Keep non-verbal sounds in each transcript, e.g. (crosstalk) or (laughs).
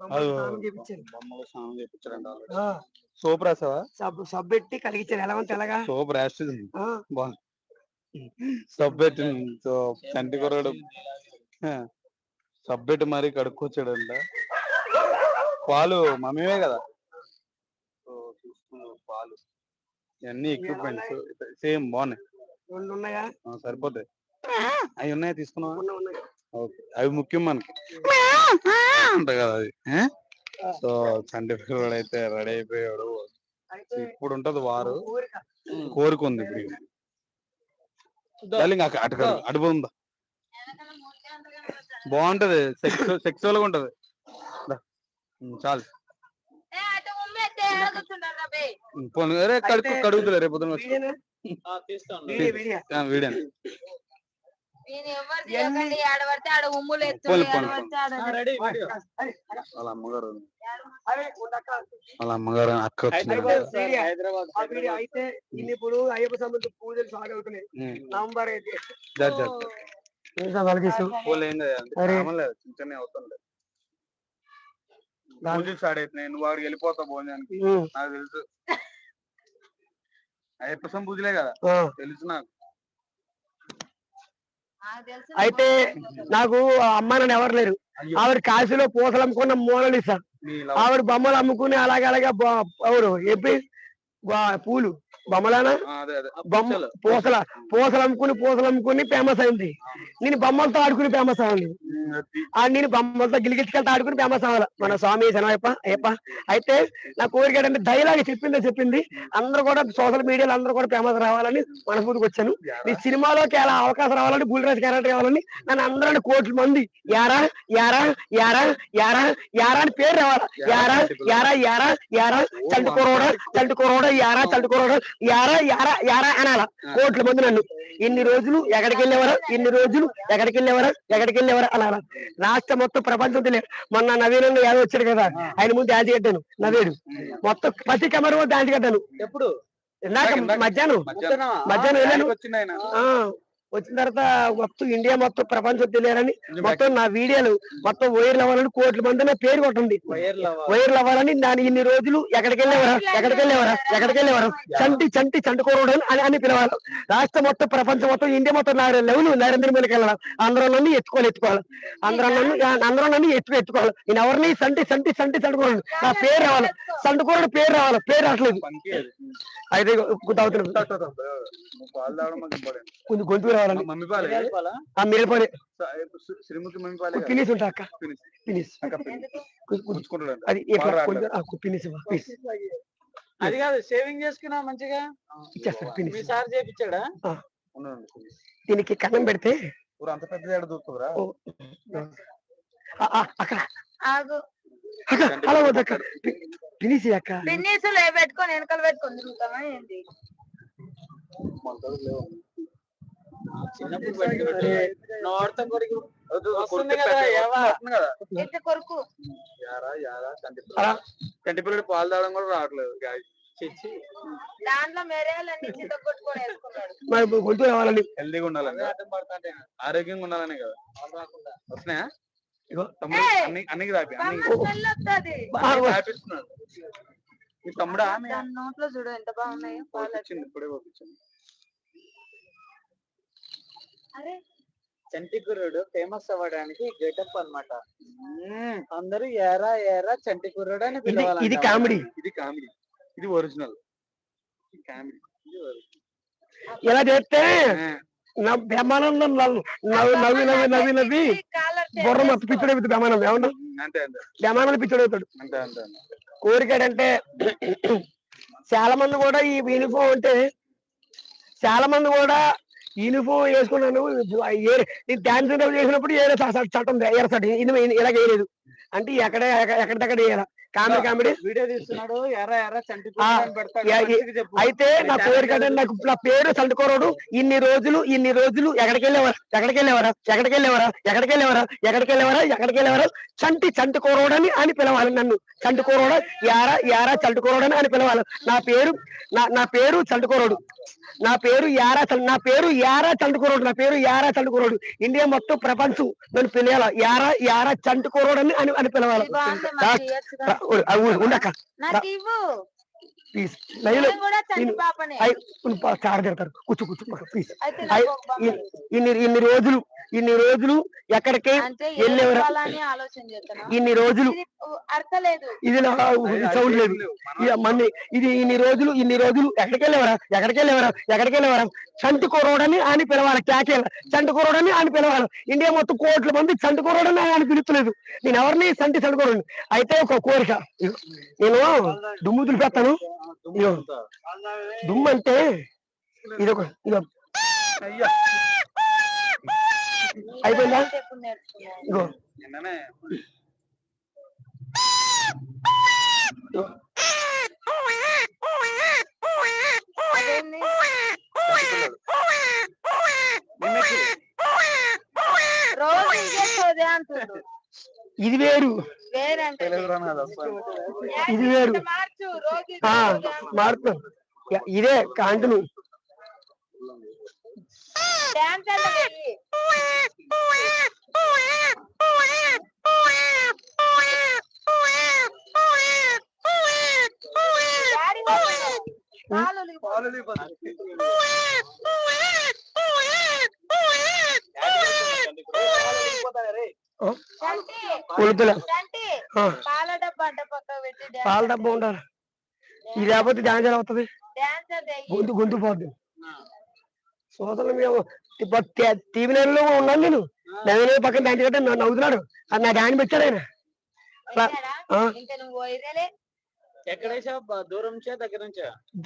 అది చేపించారు బొమ్మలు స్నానం చేయించారండి ఆల్రెడీ. ఆ, సోప్ రాసావా? సబ్బు సబ్బు పెట్టి కలిగించారు ఎలా ఉంది తెల్లగా? సోప్ రాసి ఆ, బాగుంది సబ్ పెట్టింది సో చంటి కుర్రాడు సబ్ పెట్టి మరీ కడుక్కొచ్చాడంట. పాలు మమ్మీవే కదా? పాలు. ఇవన్నీ ఎక్విప్మెంట్స్ సేమ్ బాగున్నాయి. రెండు ఉన్నాయా ఆ, సరిపోతాయి. అవి ఉన్నాయా తీసుకున్నావా? ఉన్నాయి, ఉన్నాయి. ఓకే. అవి ముఖ్యం మనకి. అంటాయి కదా అది? సో చంటి పిల్లడు అయితే రెడీ అయిపోయాడు. ఇప్పుడు ఉంటది వారు. ఊరిక కోరిక. ఉంది ఇప్పుడు ఇక. డార్లింగ్ అటు అటు అటు ఉందా బాగుంటది. (laughs) సెక్స్ సెక్సువల్గా ఉంటది చాలు. పోనీ, కడుగుతులే రేపు పొద్దున వచ్చి. వీడియోనా? Video, video. ఆ, వీడే నేను ఎవరు చేయకండి ఆడబడితే ఆడ ఉమ్ములు ఎత్తుంది పోనీ, పోనీ, ఆడబడితే ఆడ అరే, వాళ్ళ అమ్మగారు. వాళ్ళ అమ్మగారు అక్క వచ్చింది. హైదరాబాద్ ఆ వీడియో అయితే ఇన్ని ఇప్పుడు అయ్యప్ప సంబంధ పూజలు ఉమ్, నవంబర్ అయితే. అరే. పూజలు స్టార్ట్ అవుతున్నాయి నువ్వు వాడికి వెళ్ళిపోతావు భోజనానికి. నాకు తెలుసు. అయ్యప్ప స్వామి పూజలే కదా. తెలుసు నాకు. నాకు తెలుసు అయితే నాకు ఆ అమ్మ నాన్న ఎవరు లేరు. ఆవిడ కాశీలో పూసలు అమ్ముకున్న మూలలిసా మీ లవ్ ఆవిడ బొమ్మలు అమ్ముకుని అలాగే అలాగే ఎవరు? చెప్పి బా- పూలు. బొమ్మలానా? బొమ్మ పూసల. పూసలు అమ్ముకుని పూసలు అమ్ముకుని ఫేమస్ అయింది. నేను బొమ్మలతో ఆడుకుని ఫేమస్ అవ్వాలి. ఆ నేను బొమ్మలతో గిలిగిచ్చుకెళ్తే ఆడుకుని ఫేమస్ అవ్వాలి. మన స్వామి శనవయ్యప్ప అయ్యప్ప. అయితే నా కోరిక ఏంటంటే డైలాగ్ చెప్పిందే చెప్పింది. అందరూ కూడా సోషల్ మీడియాలో అందరూ కూడా ఫేమస్ రావాలని మనస్ఫూర్తికి వచ్చాను. నీ సినిమాలోకి ఎలా అవకాశం రావాలని బుల్రాజ్ క్యారెక్టర్ కావాలని నన్ను అందరూ కోట్ల మంది యారా యారా యారా యారా యారా అని పేరు రావాలా. యారా యారా యారా యారా చంటి కురోడ చంటి కురోడ యారా చంటి కురోడ యారా యారా యారా అనాలా. కోట్ల మంది నన్ను. ఇన్ని రోజులు ఎక్కడికి వెళ్ళేవారా ఇన్ని రోజులు ఎక్కడికి వెళ్ళేవారా ఎక్కడికి వెళ్ళేవారా అనాలా. రాష్ట్రం మొత్తం ప్రపంచం తెలియదు మొన్న నవీనంగా యాదవ్ వచ్చాడు కదా ఆయన ముందు డాన్స్ కట్టాను నవేడు మొత్తం ప్రతి కెమెరా డాన్స్ కట్టాను. ఎప్పుడు? ఇందాక మధ్యాహ్నం. మధ్యాహ్నం. వెళ్ళాను. వచ్చిన తర్వాత మొత్తం ఇండియా మొత్తం ప్రపంచం తెలియాలని మొత్తం నా వీడియోలు మొత్తం వైర్లు అవ్వాలని కోట్ల మంది నా పేరు కొట్టింది వైర్లు అవ్వాలని దాని ఇన్ని రోజులు ఎక్కడికి వెళ్ళేవారా ఎక్కడికి వెళ్ళేవారా ఎక్కడికి వెళ్ళేవారా చంటి చంటి చంటుకోవడం అని అని పిలవాలి. రాష్ట్రం మొత్తం ప్రపంచం మొత్తం ఇండియా మొత్తం నా లెవెల్ నరేంద్ర మోదీకి వెళ్ళాలి. అందరూ నన్ను ఎత్తుకోవాలి ఎత్తుకోవాలి. అందరూ నన్ను అందరూ నన్ను ఎత్తు ఎత్తుకోవాలి. నేను ఎవరిని సంటి సంటి సంటి చంటుకోవాలి నా పేరు రావాలి. సంటుకోవడం పేరు రావాలి. పేరు రావట్లేదు. అయితే కొంచెం గొంతు ఆ శ్రీముఖి? పినిస్ ఉంటా అక్క. పినిస్. అది. పినిస్ అది కాదు చేసుకున్నా మంచిగా? పినిస్ సార్ చేపించాడా. దీనికి కన్నం పెడితే? ఊరు అంత పెద్ద దూకుతురా అక్కడ అలా పినిసి అక్క. పిన్నీసులు పెట్టుకొని వెనకాల పెట్టుకొని తిరుగుతామా ఏంటి? అలా. పిల్లడు పాలు తాగడం కూడా రావట్లేదు మరి గొంతు హెల్దీగా పడతాంటే. ఆరోగ్యంగా ఉండాలని కదా. వస్తున్నాయా? ఇగో. తమ్ముడు ఏయ్! అన్ని అన్నికి తాపి అన్ని తాపిస్తున్నాడు మీ తమ్ముడా? నోట్లో చూడు ఎంత బాగున్నాయో పాలు వచ్చింది ఇప్పుడే పంపించింది అరే చంటి కుర్రుడు ఫేమస్ అవ్వడానికి గెటప్ అన్నమాట. అందరూ ఏరా ఏరా చంటి కుర్రుడు అని ఇది పిలవాలంట. ఇది కామెడీ. ఇది కామెడీ. ఇది ఒరిజినల్. కామెడీ. ఇది. ఇలా చేస్తే ఆ, నా బ్రహ్మానందం నవ్వు నవ్వి నవ్వి నవ్వి నవ్వి నవ్వి కాలర్ బుర్ర మొత్తం పిచ్చడు అవుతుంది బ్రహ్మానందం ఏమన్నా అంతే అంతే. బ్రహ్మానందం పిచ్చడు అవుతాడు అంతే అంతే అంతే. కోరికాడంటే చాలా మంది కూడా ఈ యూనిఫామ్ అంటే చాలా మంది కూడా యూనిఫామ్ వేసుకున్నాను డాన్స్ చేసినప్పుడు ఏరే చట్టం ఏరసాడు ఇది ఇలా వేయలేదు. అంటే ఎక్కడ ఎక్కడ దగ్గర వేయాల. Comedy comedy. వీడియో తీస్తున్నాడు అయితే నా కోరిక ఏంటంటే నాకు నా పేరు సంటుకోరడు ఇన్ని రోజులు ఇన్ని రోజులు ఎక్కడికి వెళ్ళేవారా? ఎక్కడికి వెళ్ళేవారా? ఎక్కడికి వెళ్ళేవారా? ఎక్కడికి వెళ్ళేవారా? ఎక్కడికి వెళ్ళేవారా? ఎక్కడికి వెళ్ళేవారా? చంటి చంటుకోరోడని అని పిలవాలి నన్ను. చంటుకోరోడ యారా యారా చంటుకోరోడని అని పిలవాలి. నా పేరు నా నా పేరు చంటుకోరోడు నా పేరు యారా నా పేరు యారా చండుకోరోడు నా పేరు యారా చండుకోరోడు ఇండియా మొత్తం ప్రపంచం నన్ను పిలవాల? యారా యారా చండుకోరోడు అని అని అని పిలవాలి ఇది ప్లీజ్. తిడతారు. కూర్చో కూర్చో ప్లీజ్. ఇన్ని ఇన్ని రోజులు ఇన్ని రోజులు ఎక్కడికి వెళ్ళేవరా? ఇన్ని రోజులు ఇది అర్థలేదు ఇది నా సౌండ్ లేదు. మన్ని ఇది ఇన్ని రోజులు ఇన్ని రోజులు ఎక్కడికి వెళ్ళేవరా? ఎక్కడికి వెళ్ళేవరా? ఎక్కడికి వెళ్ళేవరా? చంటి కుర్రోడని అని పిలవాలి కేకేల చంటి కుర్రోడని అని పిలవాలి. ఇండియా మొత్తం కోట్ల మంది చంటి కుర్రోడని ఆయన పిలుస్తలేదు. నేను ఎవరిని సంటి చంటి అయితే ఒక కోరిక. నేను దుమ్ము దులిపేస్తాను. ఇగో దుమ్ము అంటే ఇది ఒక ఇగో అయిపోయిందా? ఎప్పుడు నేర్చుకున్నావు? ఇగో నిన్ననే ఇగో. అదేంది? రోజు ఇంకేస్తుంది అంటుండు ఇది వేరు. ఇది వేరు. మార్చు రోజు ఇది కాంటును డాన్స్ అంటే వెయ్యి. డాడీ వస్తున్నాడు. కాలు ఒలిగిపోతుంది. చంటి, కొలుతుల. పాల డబ్బా ఉండాలి ఇది లేకపోతే డాన్స్ ఎలా వస్తుంది వెయ్యి. గొంతు గొంతు పోద్ది. సోదరులు మేము ఇప్పుడు టీవీ నెలలో ఉన్నాను నేను. నేను పక్కన డాన్స్ కట్టే నవ్వుతున్నాడు. అది నా డాన్స్ పెట్టాడు ఆయన.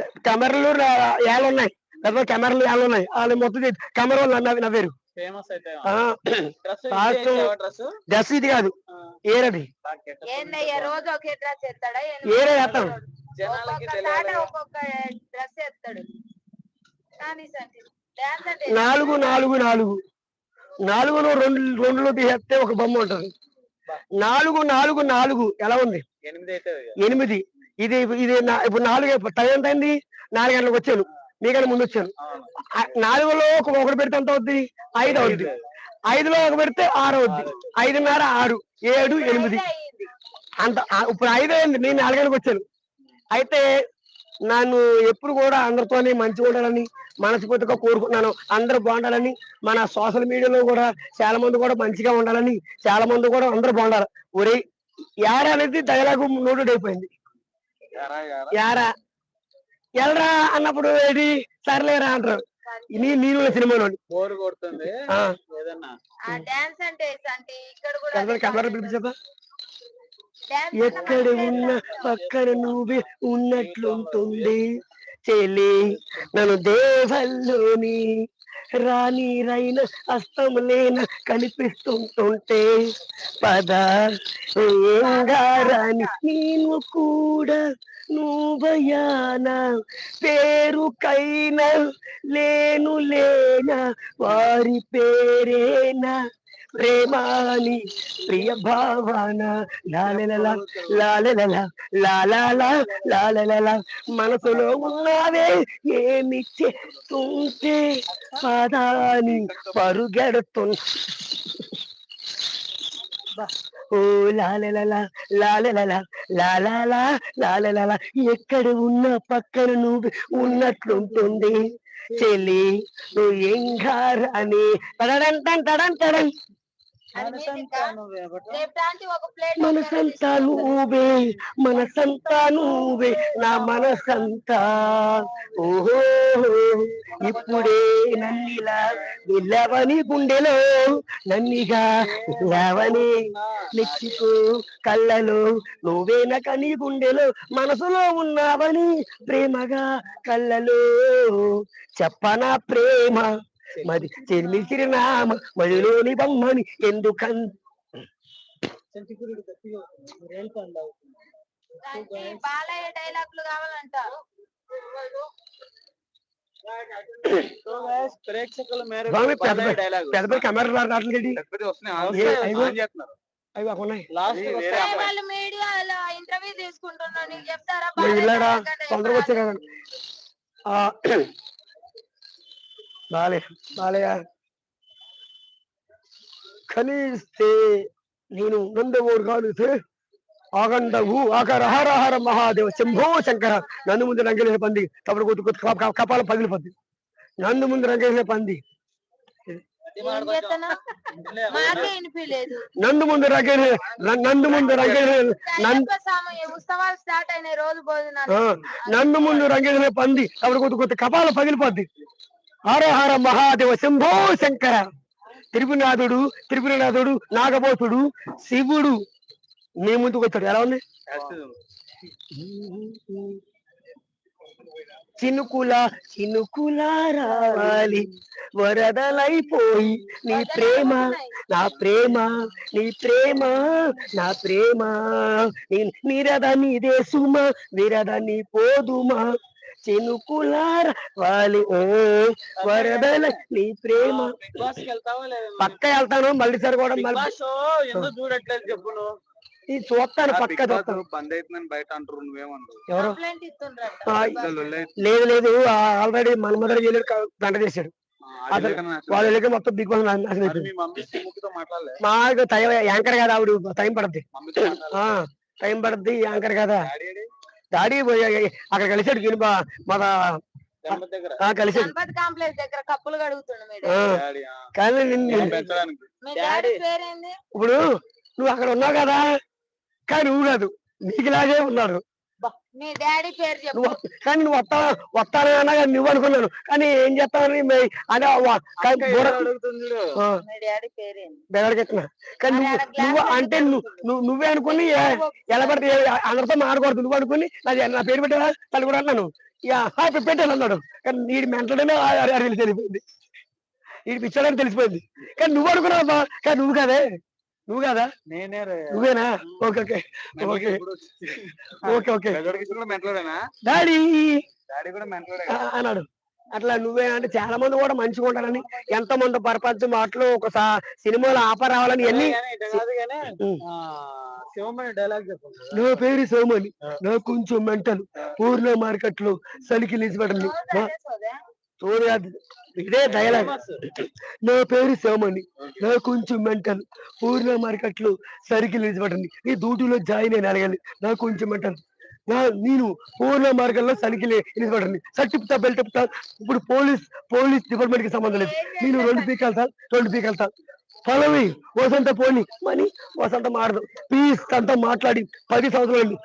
కెమెరాలు రా- ఏళ్ళు ఉన్నాయి. పెద్ద కెమెరాలు ఏళ్ళు ఉన్నాయి. వాళ్ళు మొత్తం కెమెరా వాళ్ళు నవ్వి నవ్వారు. ఫేమస్ అయితే ఆ, డ్రెస్ ఇది కాదు. ఏరది ఏందయ్యా రోజు ఒకే డ్రెస్ ఎత్తాడా ఏరే వేస్తాం జనాలకి ఒక్కొక్క తెలియాలి తాట ఒక్కొక్క డ్రెస్ ఎత్తాడు నాలుగు నాలుగు నాలుగు. నాలుగులో రెండు రెండులో తీసేస్తే ఒక బొమ్మ ఉంటది. నాలుగు నాలుగు నాలుగు. ఎలా ఉంది? ఎనిమిది ఇది ఇది ఇప్పుడు నాలుగు టైం ఎంత అయింది? నాలుగు గంటలకు వచ్చాను. మీకన్నా ముందు వచ్చాను నాలుగులో ఒక ఒకటి పెడితే ఎంత అవుద్ది? ఐదు అవుద్ది. ఐదులో ఒక పెడితే ఆరు అవుద్ది. ఐదున్నర ఆరు ఏడు ఎనిమిది. అంత ఇప్పుడు ఐదు అయింది. నేను నాలుగేళ్ళకి వచ్చాను. అయితే నన్ను ఎప్పుడు కూడా అందరితోని మంచిగా ఉండాలని మనస్ఫూర్తిగా కోరుకుంటున్నాను. అందరూ బాగుండాలని మన సోషల్ మీడియాలో కూడా చాలా మంది కూడా మంచిగా ఉండాలని చాలా మంది కూడా అందరూ బాగుండాలి. ఒరే యారా అనేది డైలాగు నోటెడ్ అయిపోయింది. యారా. ఎల్రా అన్నప్పుడు ఏది సర్లేరా అంటారు. నీ నేను సినిమాలో బోర్ కొడుతుంది. ఏదన్నా? ఆ డాన్స్ అంటే ఇక్కడ కూడా ఎక్కడ ఉన్న పక్కన నువ్వే ఉన్నట్లుంటుంది. చెలి నన్ను దేవల్లోని రాణి రైన అస్తం లేన కనిపిస్తుంటుంటే పద రాణి నేను కూడా నువ్వయానా పేరుకైనా లేను లేనా వారి పేరేనా? ప్రేమాని ప్రియ భావన లాలెలల లాలెలల లాలాలా లాలెలల మనసులో ఉన్నావే ఏమి చేస్తుంటే పాదాని పరుగెడుతు ఓ లాలలలా లాలెలల లాలాల లాలెలల ఎక్కడ ఉన్న పక్కన నువ్వు ఉన్నట్లుంటుంది. చెల్లి నువ్వు ఎంగారని గారని తడడం తడం మనసంతా? నువ్వే మనసంతా నువ్వే మనసంతా నువ్వే నా మనసంతా. ఓహో ఇప్పుడే నన్నిలా నిల్లవని గుండెలో నన్నిగా నిల్లవని మెచ్చికో కళ్ళలో నువ్వే నకని గుండెలో మనసులో ఉన్నావని ప్రేమగా కళ్ళలో. చెప్పనా ప్రేమ? మరి చెల్లి చిరునామ మదిలోని బొమ్మని బాలయ్య డైలాగులు ప్రేక్షకుల మేరకు పెద్ద పెద్ద కెమెరా రావట్లేదు. అవి ఉన్నాయి. వాళ్ళు మీడియాలో ఇంటర్వ్యూ తీసుకుంటున్నాను చెప్తారా తొందరగా వచ్చే కదా బాలే బాలయ్య. కలిస్తే నేను నందమూరు కాలితే ఆగండవు ఆకర హర హర మహాదేవ శంభో శంకర. నన్ను ముందు రంగేసే పంది. తప్పుడు కప- కప- కపాలం పగిలిపోద్ది నన్ను ముందు రంగేసే పంది. నందు ముందు రంగేసే నందు ముందు రంగేసే నందు ఉత్సవాలు స్టార్ట్ రోజు నందు ముందు రంగేసే పంది. తప్పుడు కొట్టు కొట్టు కపాలం పగిలిపోద్ది హర హర మహాదేవ శంభో శంకర. త్రిపునాథుడు తిరుపునాథుడు నాగబోసుడు శివుడు. నీ ముందుకు వచ్చాడు. ఎలా ఉంది? చినుకుల చినుకుల రావాలి. వరదలైపోయి నీ ప్రేమ నా ప్రేమ నీ ప్రేమ నా ప్రేమ. నీ నిరద నీదే సుమ విరద నీ పోదుమా. చినుకుల రావాలి ఓ వరదల నీ ప్రేమ. పక్క వెళ్తాను. మళ్ళీ సరి కూడా చూడట్లేదు చెప్పు ఇది చూస్తాను పక్క చూస్తాను. బంద్ అవుతుందని బయట అంటారు నువ్వేమన్నావు ఎవరు. లేదు లేదు. ఆల్రెడీ మన్మధుడు చేయలేడు గంట చేశాడు ఆ, అది అసలు లేకనే నాకు వాళ్ళ దగ్గర మొత్తం బిగ్ బాస్ మాకు టైం యాంకర్ కదా ఆవిడ. టైం పడుద్ది. టైం పడుద్ది యాంకర్ కదా. డాడీ అక్కడ కలిసాడు గిని బా- మన గణపతి దగ్గర. ఆ, కలిసాడు. కానీ ఇప్పుడు నువ్వు అక్కడ ఉన్నావు కదా? కానీ నువ్వు కాదు. నీకులాగే ఉన్నాడు. మీ డాడీ పేరు చెప్పు. నువ్వు కానీ నువ్వు వస్తా వస్తానే అన్నా కానీ నువ్వు అనుకున్నాను. కానీ ఏం చేస్తావని అదే వ- కానీ నువ్వు నువ్వు అంటే నువ్వు. నువ్వు అనుకుని ఎలా పడితే అందరితో మాడకూడదు నువ్వు అనుకుని నాది నా పేరు పెట్టా తను కూడా అన్నాను పెట్టాను అన్నాడు. కానీ నీడి మెంటలోనే అడిగి తెలిసిపోయింది. వీడి పిచ్చాడని తెలిసిపోయింది. కానీ నువ్వు అనుకున్నావు. కానీ నువ్వు కాదే. నువ్వు కదా? నేనే. నువ్వేనా? Okay okay. Okay. Okay daddy! కూడా అన్నాడు. అట్లా నువ్వే అంటే చాలా మంది కూడా మంచిగా ఉంటారని ఎంతో మంది ప్రపంచం మాటలు ఒక సినిమాలో ఆపర్ రావాలని చెప్పు నా పేరు సోమని నా కొంచెం మెంటల్. పూర్ణ మార్కెట్లో సలికి సోదే. సూర్య ఇదే డైలాగ్. నా పేరు సోమని నా కొంచెం మెంటల్. పూర్ణ మార్కెట్లో సరికి నిలిచిపెట్టండి ఈ డ్యూటీలో జాయిన్ అయిన అడగాలి నా కొంచెం మెంటల్. నా నేను పూర్ణ మార్గంలో సరికి నిలిచిపెట్టండి సర్టిఫితా బెల్ట్ ఇప్పుడు పోలీస్ పోలీస్ డిపార్ట్మెంట్కి సంబంధం లేదు. నేను రెండు పీకెళ్తా రెండు పీకెళ్తా పలవి వసంత పోని. మని వసంత మాడదు పీస్ అంతా మాట్లాడి. పది సంవత్సరాలు